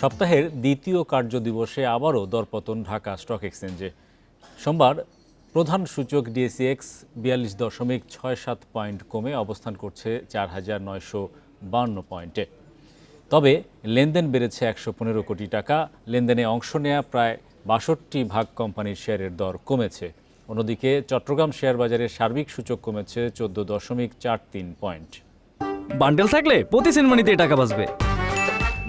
সপ্তাহের দ্বিতীয় কার্য দিবসে আবারও দরপতন ঢাকা স্টক এক্সচেঞ্জে। সোমবার প্রধান সূচক ডিএসিএক্স বিয়াল্লিশ দশমিক ছয় সাত পয়েন্ট কমে অবস্থান করছে চার হাজার নয়শো বান্ন পয়েন্টে। তবে লেনদেন বেড়েছে একশো পনেরো কোটি টাকা। লেনদেনে অংশ নেয়া প্রায় বাষট্টি ভাগ কোম্পানির শেয়ারের দর কমেছে। অন্যদিকে চট্টগ্রাম শেয়ার বাজারের সার্বিক সূচক কমেছে চোদ্দ দশমিক চার তিন পয়েন্ট। বান্ডেল থাকলে প্রতি সেনমানিতে টাকা বাঁচবে।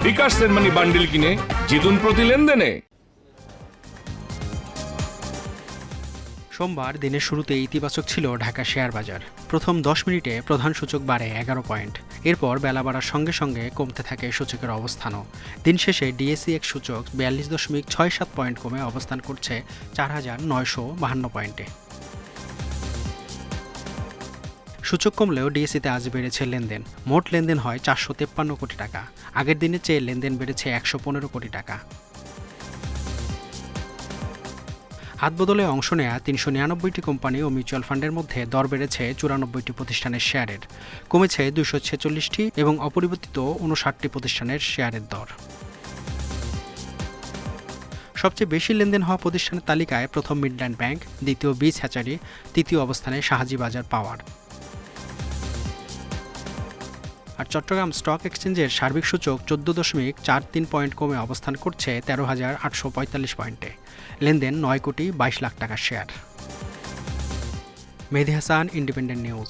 বিকাশ সেনমানি বান্ডিল কিনে জিতুন প্রতি লেনদেনে। সোমবার দিনের শুরুতে ইতিবাচক ছিল ঢাকা শেয়ার বাজার। প্রথম দশ মিনিটে প্রধান সূচক বাড়ে এগারো পয়েন্ট। এরপর বেলা বাড়ার সঙ্গে সঙ্গে কমতে থাকে সূচকের অবস্থানও। দিন শেষে ডিএসসি এক সূচক বিয়াল্লিশ দশমিক ছয় সাত পয়েন্ট কমে অবস্থান করছে চার হাজার নয়শো বাহান্ন পয়েন্টে। সূচক কমলেও ডিএসসিতে আজ বেড়েছে লেনদেন। মোট লেনদেন হয় চারশো তেপ্পান্ন কোটি টাকা। আগের দিনের চেয়ে লেনদেন বেড়েছে একশো পনেরো কোটি টাকা। হাতবদলে অংশ নেয়া তিনশো নিরানব্বইটি কোম্পানি ও মিউচুয়াল ফান্ডের মধ্যে দর বেড়েছে চুরানব্বইটি প্রতিষ্ঠানের শেয়ারের। কমেছে দুশো ছেচল্লিশটি এবং অপরিবর্তিত উনষাটটি প্রতিষ্ঠানের শেয়ারের দর। সবচেয়ে বেশি লেনদেন হওয়া প্রতিষ্ঠানের তালিকায় প্রথম মিডল্যান্ড ব্যাংক, দ্বিতীয় বিচ হ্যাচারি, তৃতীয় অবস্থানে শাহাজি বাজার পাওয়ার। আর চট্টগ্রাম স্টক এক্সচেঞ্জের সার্বিক সূচক চোদ্দ দশমিক চার তিন পয়েন্ট কমে অবস্থান করছে তেরো হাজার আটশো পঁয়তাল্লিশ পয়েন্টে। লেনদেন নয় কোটি বাইশ লাখ টাকার share. Mehedi Hasan Independent News